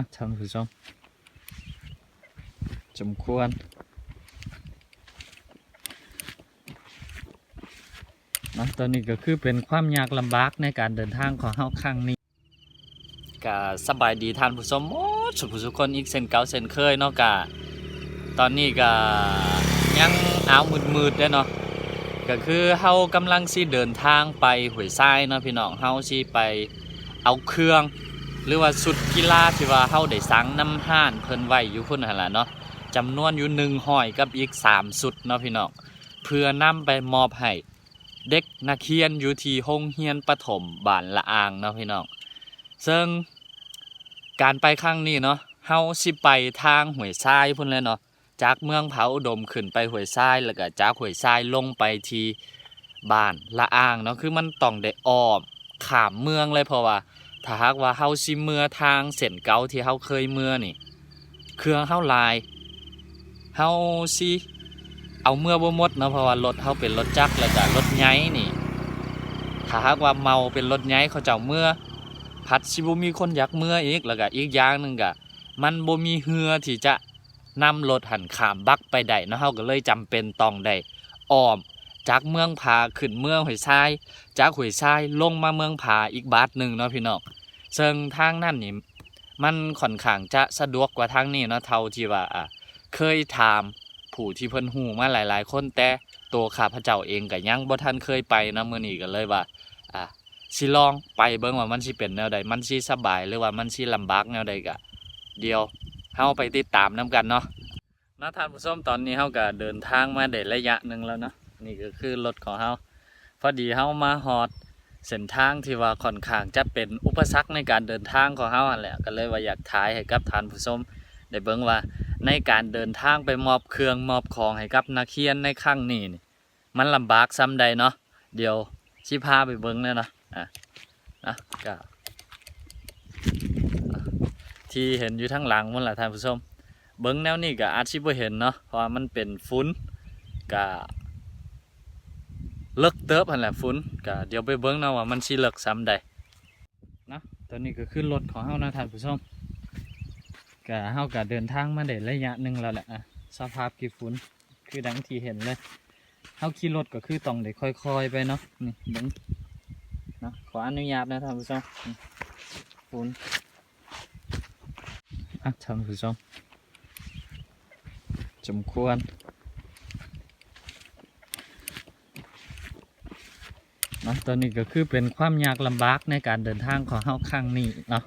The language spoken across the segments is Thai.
อะท่านผู้ชมสมควรนะตอนนี้ก็คือเป็นความยากลำบากในการเดินทางของเฮาครั้งนี้ก็สบายดีท่านผู้ชมโอ้สุภสุคนอีกเส้นเก่าเส้นเคยเนาะกะตอนนี้ก็ยังอ้าวมืดๆด้เนาะก็คือเฮากำลังสิเดินทางไปห้วยทรายเนาะพี่น้องเฮาสิไปเอาเครื่อง หรือว่าสุดกีฬาที่ว่าเฮาได้สังน้ำห้านเพิ่นไว้อยู่พุ่นหั่นล่ะเนาะจำนวนอยู่หนึ่งห้อยกับอีกสามสุดเนาะพี่น้องเพื่อนำไปมอบให้เด็กนักเรียนอยู่ที่โรงเรียนประถมบ้านละอางเนาะพี่น้องซึ่งการไปครั้งนี้เนาะเฮาสิไปทางห้วยทรายพุ่นเลยเนาะจากเมืองเผาอุดมขึ้นไปห้วยทรายแล้วก็จากห้วยทรายลงไปที่บ้านละอางเนาะคือมันต้องได้อ้อมขามเมืองเลยเพราะว่า ถ้าหากว่าเฮาสิเมื่อทางเส้นเก่าที่เฮาเคยเมื่อนี่ เครื่องเฮาลายเฮาสิเอาเมื่อบ่หมดเนาะเพราะว่ารถเฮาเป็นรถจักรแล้วก็รถใหญ่นี่ถ้าหากว่าเมาเป็นรถใหญ่เขาเจ้าเมื่อพัดสิบ่มีคนอยากเมื่ออีกแล้วก็อีกอย่างหนึงก็มันบ่มีเรือที่จะนำรถหันข้ามบักไปได้เนาะเฮาก็เลยจำเป็นต้องได้อ้อม จากเมืองผาขึ้นเมืองห้วยทราย จากห้วยทรายลงมาเมืองผาอีกบาทหนึ่งเนาะพี่น้องซึ่งทางนั่นนี่มันค่อนข้างจะสะดวกกว่าทางนี้เนาะเท่าที่ว่าอะเคยถามผู้ที่เพิ่นฮู้มาหลาย ๆ คนแต่ตัวข้าพเจ้าเองก็ยังบ่ทันเคยไปนะมื้อนี้ก็เลยว่าอะสิลองไปเบิ่งว่ามันสิเป็นแนวใดมันสิสบายหรือว่ามันสิลำบากแนวใดก็เดียวเฮาไปติดตามนํกันเนาะนะท่านผู้ชมตอนนี้เฮาก็เดินทางมาได้ระยะหนึ่งแล้วเนาะ นี่ก็คือรถของเฮาพอดีเฮามาฮอดเส้นทางที่ว่าค่อนข้างจะเป็นอุปสรรคในการเดินทางของเฮาหั่นแหละก็เลยว่าอยากถ่ายให้กับท่านผู้ชมได้เบิ่งว่าในการเดินทางไปมอบเครื่องมอบของให้กับนักเรียนในครั้งนี้นี่มันลำบากซ้ำใดเนาะเดี๋ยวสิพาไปเบิ่งเลยเนาะอะนะก็ที่เห็นอยู่ทั้งหลังมันแหละท่านผู้ชม เบิ่งแนวนี้ก็อาจสิบ่เห็นเนาะเพราะว่ามันเป็นฝุ่นก็ เลิกเติบหันแหละฟุ้นก็เดี๋ยวไปเบิ้งเนาะว่ามันสิเลิกซ้ำใดนะตอนนี้ก็ขึ้นรถของเฮานะท่านผู้ชมก็เฮาก็เดินทางมาได้ระยะหนึ่งแล้วแหละอะสภาพกี่ฟุ้นคือดังที่เห็นเลยเฮาขี่รถก็คือต้องได้ค่อยๆไปเนาะนี่เบิ้งนะขออนุญาตนะท่านผู้ชมนี่ฟุ้นอะท่านผู้ชมสมควร นาะตอนนี้ก็คือเป็นความยากลำบากในการเดินทางของเฮาครั้งนี้เนาะ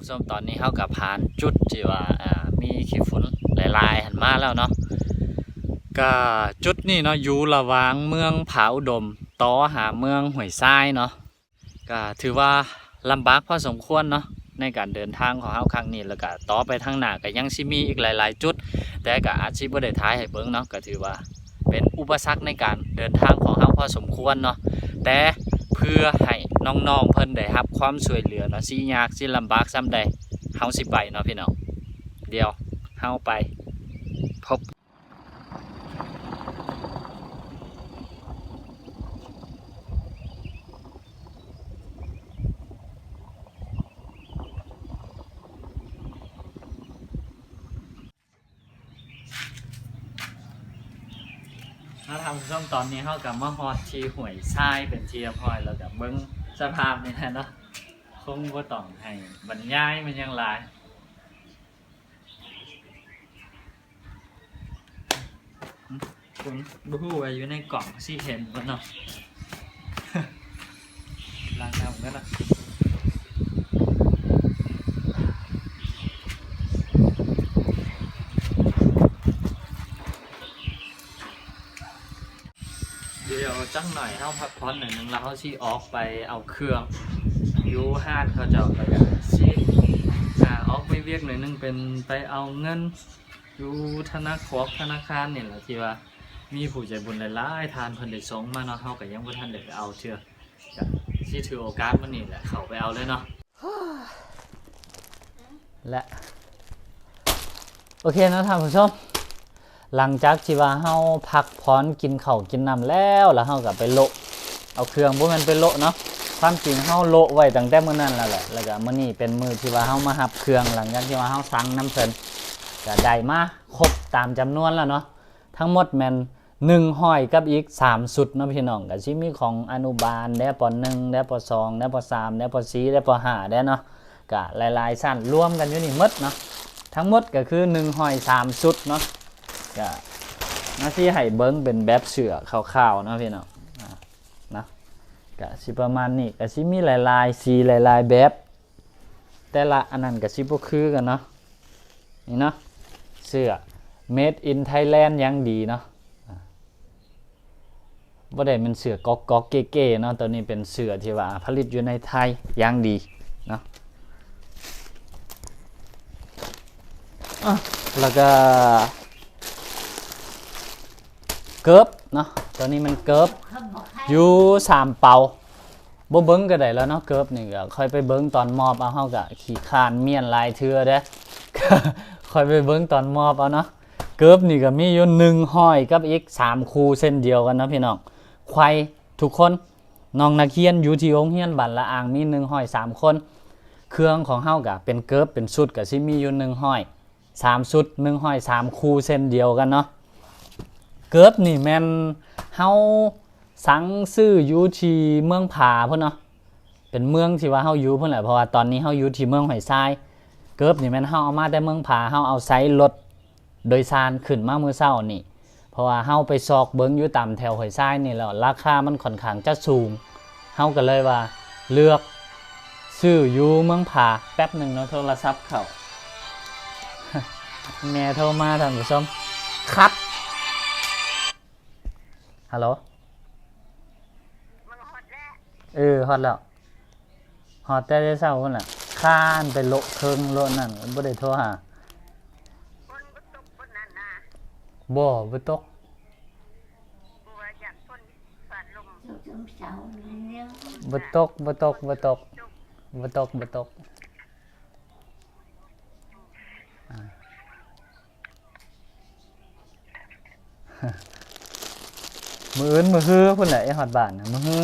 ผู้ชมตอนนี้เฮากับผ่านจุดที่ว่าอ่ามีขี้ฝุ่นหลายๆหันมาแล้วเนาะก็จุดนี้เนาะอยู่ระหว่างเมืองผาอุดมต่อหาเมืองห้วยทรายเนาะก็ถือว่าลำบากพอสมควรเนาะในการเดินทางของเฮาครั้งนี้แล้วก็ต่อไปทางหน้าก็ยังสิมีอีกหลาย ๆ จุด แต่ก็อาจสิบ่ได้ท้ายให้เบิ่งเนาะก็ถือว่าเป็นอุปสรรคในการเดินทางของเฮาพอสมควรเนาะแต่เพื่อให้ น้องๆเพิ่นได้รับความช่วยเหลือเนาะสิยากสิลำบากส่ำใดเฮาสิไปเนาะพี่น้องเดี๋ยวเฮาไปพบถ้าทำช่วงตอนนี้เขากับมาฮอดทีหวยทรายเป็นทีเรียบร้อยแล้วกับเบิ้ง สภาพนี่นะเนาะคงว่าต้องให้บรรยายมันยังหลายอืมคุณบูฮูว่าอยู่ในกล่องที่เห็นมันเนาะล้างน้ำกันละเดี๋ยว จังหน่อยเขาพักผ่อนหน่อยนึงแล้วเขาชี้ออกไปเอาเครื่องยูห้านเขาจะไปกันซีเวียกหน่อยนึงเป็นไปเอาเงินยูธนาคารธนาคารเนี่ยแหละที่ว่ามีผู้ใจบุญหลายๆทานเพิ่นได้สงมาเนาะเฮาก็ยังบ่ทันได้ไปเอาเทื่อก็สิถือโอกาสมื้อนี้แหละเข้าไปเอาเลยเนาะและโอเคนะท่านผู้ชม หลังจากที่ว่าเฮาพักพรกินข้าวกินน้ำแล้วแล้วเฮาก็ไปโละเอาเครื่องบ่แม่นไปโละเนาะความจริงเฮาโละไว้ตั้งแต่มื้อนั้นแล้วแหละแล้วก็มื้อนี้เป็นมื้อที่ว่าเฮามารับเครื่องหลังจากที่ว่าเฮาสั่งน้ำเพิ่นก็ได้มาครบตามจำนวนแล้วเนาะทั้งหมดแม่น1ห้อยกับอีก3สุดเนาะพี่น้องก็สิมีของอนุบาลได้ป .1 ได้ป .2 ได้ป .3 ได้ป .4 ได้ป .5 ได้เนาะก็หลายๆสั้นรวมกันอยู่นี่หมดเนาะทั้งหมดก็คือ1หอย3ชุดเนาะ ก็หน้าที่ให้เบิ้งเป็นแบบเสือขาวๆนะพี่เนาะอ่านะก็สิประมาณนี้ก็สิมีหลายๆสีหลายๆแบบ แต่ละอันนั้นก็สิบ่คือกันเนาะนี่เนาะเสื้อ made in Thailand ยังดีเนาะอ่าบ่ได้เป็นเสือก๊อกก๊อกๆเก๋ๆเนาะตัวนี้เป็นเสือที่ว่าผลิตอยู่ในไทยยังดีเนาะอะแล้วก็ เกิบเนาะตัวนี้มันเกิบอยู่สามเป่าบ่เบิ้งก็ได้แล้วเนาะเกิบนี่ก็ค่อยไปเบิ้งตอนมอบเอาเฮาก็ขี้คานเมียนลายเทือเด้ค่อยไปเบิ้งตอนมอบเอาเนาะเกิบนี่ก็มีอยู่หนึ่งห้อยกับอีกสามคูเส้นเดียวกันเนาะพี่น้องควายทุกคนน้องนักเรียนอยู่ที่โรงเรียนบ้านละอ่างมีหนึ่งห้อยสามคน เครื่องของเฮาก็เป็นเกิบเป็นชุดก็สิมีอยู่หนึ่งห้อยสามชุดหนึ่งห้อยสามคูเส้นเดียวกันเนาะ เกิบนี่แมนเฮาสังซื้ออยู่ที่เมืองผาเพุ่อนเนาะเป็นเมืองที่ว่าเฮาอยู่พุ่อนแหละเพราะว่าตอนนี้เฮาอยู่ที่เมืองหอยทราย เกิบนี่แมนเฮาเอามาแต่เมืองผาเฮาเอาไซส์รถโดยสารขึ้นมาเมื้อเช้านี่เพราะว่าเฮาไปซอกเบิ่งอยู่ตามแถวหอยทรายนี่แล้วราคามันค่อนข้างจะสูงเฮาก็เลยว่าเลือกซื้ออยู่เมืองผาแป๊บหนึ่งเนาะโทรศัพท์เขาแม่โทรมาท่านผู้ชมครับ ฮัลโหลมันหดแล้วเออฮอดแล้วฮอดแต่ได้เช้าพุ่นน่ะข้านไปโละเคิงโละนั่นบ่ได้โทรหาคนก็ตกคนนั้นนะบ่บ่ตกกลัวอยากคนฝาดลมบ่ตกบ่ตกบ่ตกบ่ตกบ่ตกอ่า มืออื่นมือฮือพุ่นแหละไอ้ฮอดบ้านนะมือฮือ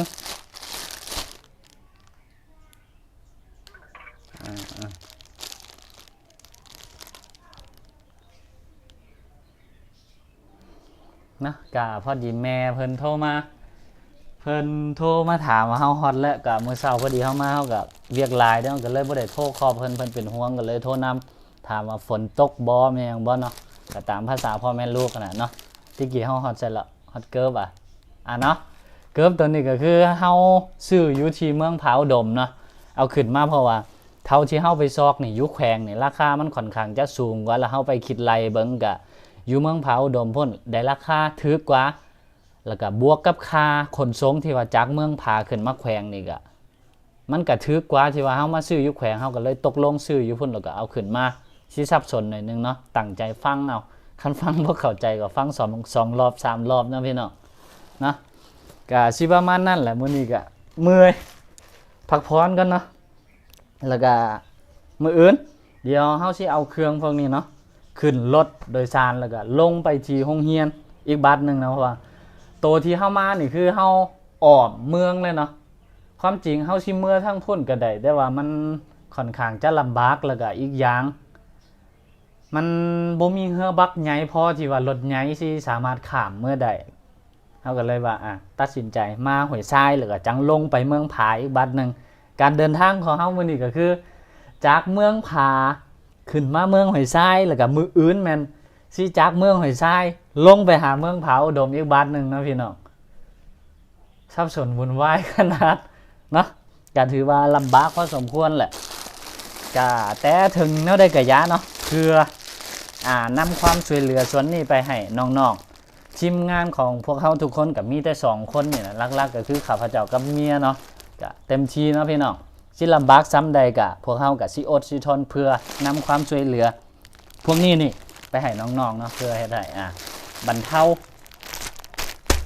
อ่าอ่านะกะพอดีแม่เพิ่นโทรมา เพิ่นโทรมาถามว่าเฮาฮอตแล้วกะมื้อเช้าพอดีเฮามาเฮาก็เวียกหลายเด้อก็เลยบ่ได้โทรคอเพิ่นเพิ่นเป็นห่วงก็เลยโทรนำถามว่าฝนตกบ่แม่นหยังบ่เนาะก็ตามภาษาพ่อแม่ลูกกันน่ะเนาะที่กี้เฮาฮอตเสร็จแล้ว ฮอตเกิร์ฟอะอะเนาะเกิร์ฟตัวนี้ก็คือเฮาซื้ออยู่ที่เมืองผาอุดมเนาะเอาขึ้นมาเพราะว่าเท่าที่เฮาไปซอกนี่ยู่แขวงนี่ราคามันค่อนข้างจะสูงกว่าแล้วเฮาไปคิดไล่เบิ่งก็อยู่เมืองเผาอุดมพ่นได้ราคาถือกว่า แล้วก็บวกกับค่าขนส่งที่ว่าจากเมืองผาขึ้นมาแขวงนี่ก็มันก็ถือกว่าที่ว่าเฮามาซื้ออยู่แขวงเฮาก็เลยตกลงซื้ออยู่พุ่นแล้วก็เอาขึ้นมาสิสับสนหน่อยนึงเนาะตั้งใจฟังเอา คันฟังบ่เข้าใจก็ฟังสองสองรอบสามรอบเนาะพี่น้องนะก็สิประมาณนั้นแหละมื้อนี้ก็เมื่อยพักผ่อนกันเนาะแล้วก็มื้ออื่น เดี๋ยวเฮาสิเอาเครื่องพวกนี้เนาะขึ้นรถโดยสารแล้วก็ลงไปที่โรงเรียนอีกบัสหนึ่งนะเพราะว่าตัวที่เข้ามานี่คือเฮาออกเมืองเลยเนาะความจริงเฮาสิเมื่อทั้งพุ่นก็ได้แต่ว่ามันค่อนข้างจะลำบากแล้วก็อีกอย่าง มันบ่มีเรือบักใหญ่พอที่ว่ารถใหญ่สิสามารถข้ามเมื่อใดเฮาก็เลยว่าอะตัดสินใจมาหวยทรายแล้วก็จังลงไปเมืองผาอีกบัสหนึ่งการเดินทางของเฮามื้อนี้ก็คือ จากเมืองผาขึ้นมาเมืองหอยทรายแล้วก็มืออื่นแมนสิจากเมืองหอยทรายลงไปหาเมืองเผาอุดมอีกบ้านหนึ่งนะพี่น้องสับสนวุ่นวายขนาดเนาะก็ถือว่าลำบากพอสมควรแหละก็แต่ถึงแนวได้กะยะเนาะ เพื่ออ่านำความช่วยเหลือส่วนนี้ไปให้น้องๆทีมงานของพวกเขาทุกคนกับมีแต่สองคนเนี่ยนะลักๆ ก็คือข้าพเจ้ากับเมียเนาะก็เต็มทีเนาะพี่น้องสิลำบากซ้ำใดกะพวกเฮากับสิอดสิทนเพื่อนำความช่วยเหลือ พวกนี้นี่ไปให้น้องๆเนาะเพื่อให้ได้อะบรรเทา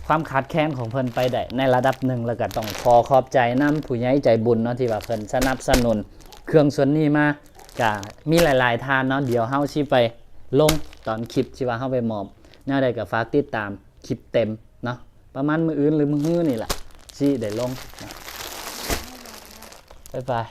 ความขาดแคลนของเพิ่นไปได้ในระดับหนึ่งแล้วก็ต้องขอขอบใจน้ำผู้ใหญ่ใจบุญเนาะที่ว่าเพิ่นสนับสนุนเครื่องส่วนนี้มา ก็มีหลาย ๆ ทานเนาะเดี๋ยวเฮาชิไปลงตอนคลิปที่ว่าเฮาไปมอบแนวใดก็ฝากติดตามคลิปเต็มเนาะประมาณมืออื่นหรือมือฮื้อนี่แหละชิได้ลง บ๊ายบาย